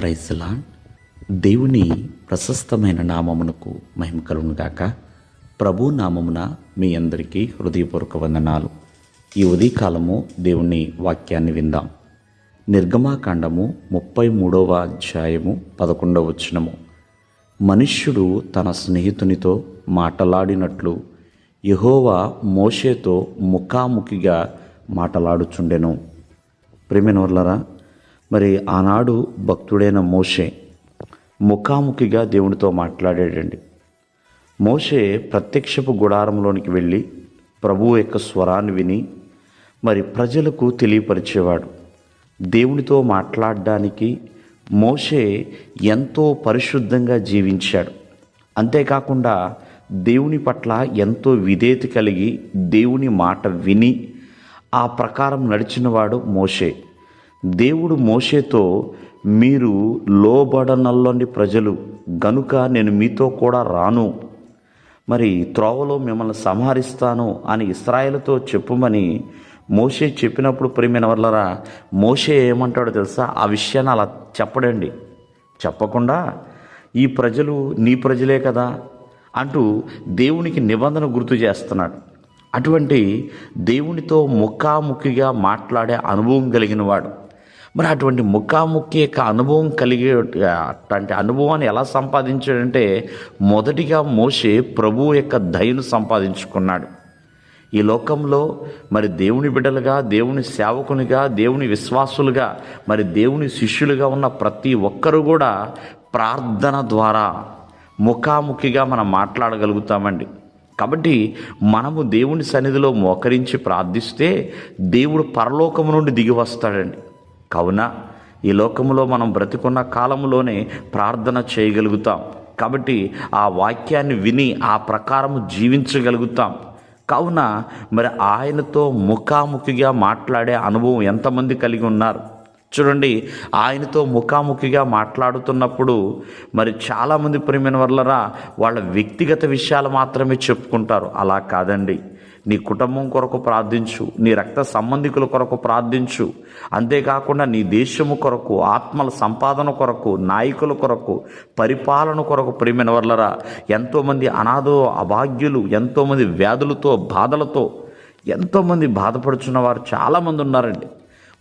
ప్రైజ్లా దేవుని ప్రశస్తమైన నామమునకు మహిమ కలుగునుగాక ప్రభు నామమున మీ అందరికీ హృదయపూర్వక వందనాలు. ఈ ఉదయకాలము దేవుని వాక్యాన్ని విందాం. నిర్గమాకాండము ముప్పై మూడవ అధ్యాయము పదకొండవ వచనము. మనుష్యుడు తన స్నేహితునితో మాటలాడినట్లు యహోవా మోషేతో ముఖాముఖిగా మాటలాడుచుండెను. ప్రేమినవర్లరా మరి ఆనాడు భక్తుడైన మోషే ముఖాముఖిగా దేవునితో మాట్లాడాడండి. మోషే ప్రత్యక్షపు గుడారంలోనికి వెళ్ళి ప్రభువు యొక్క స్వరాన్ని విని మరి ప్రజలకు తెలియపరిచేవాడు. దేవునితో మాట్లాడడానికి మోషే ఎంతో పరిశుద్ధంగా జీవించాడు. అంతేకాకుండా దేవుని పట్ల ఎంతో విధేయత కలిగి దేవుని మాట విని ఆ ప్రకారం నడిచినవాడు మోషే. దేవుడు మోషేతో మీరు లోబడనల్లోని ప్రజలు గనుక నేను మీతో కూడా రాను. మరి త్రోవలో మిమ్మల్ని సంహరిస్తాను అని ఇస్రాయేల్తో చెప్పుమని మోషే చెప్పినప్పుడు ప్రేమైన వల్లరా మోషే ఏమంటాడో తెలుసా? ఆ విషయాన్ని అలా చెప్పడండి. చెప్పకుండా ఈ ప్రజలు నీ ప్రజలే కదా అంటూ దేవునికి నిబంధన గుర్తు చేస్తున్నాడు. అటువంటి దేవునితో ముఖాముఖిగా మాట్లాడే అనుభవం కలిగిన వాడు మరి అటువంటి ముఖాముఖి యొక్క అనుభవం కలిగే అటువంటి అనుభవాన్ని ఎలా సంపాదించాడంటే మొదటిగా మోసే ప్రభువు యొక్క దయను సంపాదించుకున్నాడు. ఈ లోకంలో మరి దేవుని బిడ్డలుగా దేవుని సేవకునిగా దేవుని విశ్వాసులుగా మరి దేవుని శిష్యులుగా ఉన్న ప్రతి ఒక్కరు కూడా ప్రార్థన ద్వారా ముఖాముఖిగా మనం మాట్లాడగలుగుతామండి. కాబట్టి మనము దేవుని సన్నిధిలో మోకరించి ప్రార్థిస్తే దేవుడు పరలోకము నుండి దిగి వస్తాడండి. కావున ఈ లోకంలో మనం బ్రతికున్న కాలంలోనే ప్రార్థన చేయగలుగుతాం. కాబట్టి ఆ వాక్యాన్ని విని ఆ ప్రకారము జీవించగలుగుతాం. కావున మరి ఆయనతో ముఖాముఖిగా మాట్లాడే అనుభవం ఎంతమంది కలిగి ఉన్నారు? చూడండి ఆయనతో ముఖాముఖిగా మాట్లాడుతున్నప్పుడు మరి చాలామంది ప్రేమైన వల్లరా వాళ్ళ వ్యక్తిగత విషయాలు మాత్రమే చెప్పుకుంటారు. అలా కాదండి. నీ కుటుంబం కొరకు ప్రార్థించు నీ రక్త సంబంధికుల కొరకు ప్రార్థించు. అంతేకాకుండా నీ దేశము కొరకు ఆత్మల సంపాదన కొరకు నాయకుల కొరకు పరిపాలన కొరకు ప్రేమైన వల్లరా ఎంతోమంది అనాథో అభాగ్యులు ఎంతోమంది వ్యాధులతో బాధలతో ఎంతోమంది బాధపడుచున్న వారు చాలామంది ఉన్నారండి.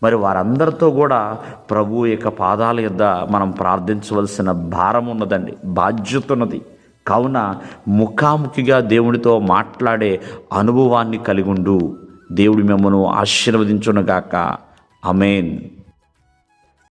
మరి వారందరితో కూడా ప్రభు యొక్క పాదాల యొద్ద మనం ప్రార్థించవలసిన భారం ఉన్నదండి బాధ్యత ఉన్నది. కావున ముఖాముఖిగా దేవునితో మాట్లాడే అనుభవాన్ని కలిగుండు. దేవుడు దేవుడి మిమ్మను ఆశీర్వదించునుగాక. అమేన్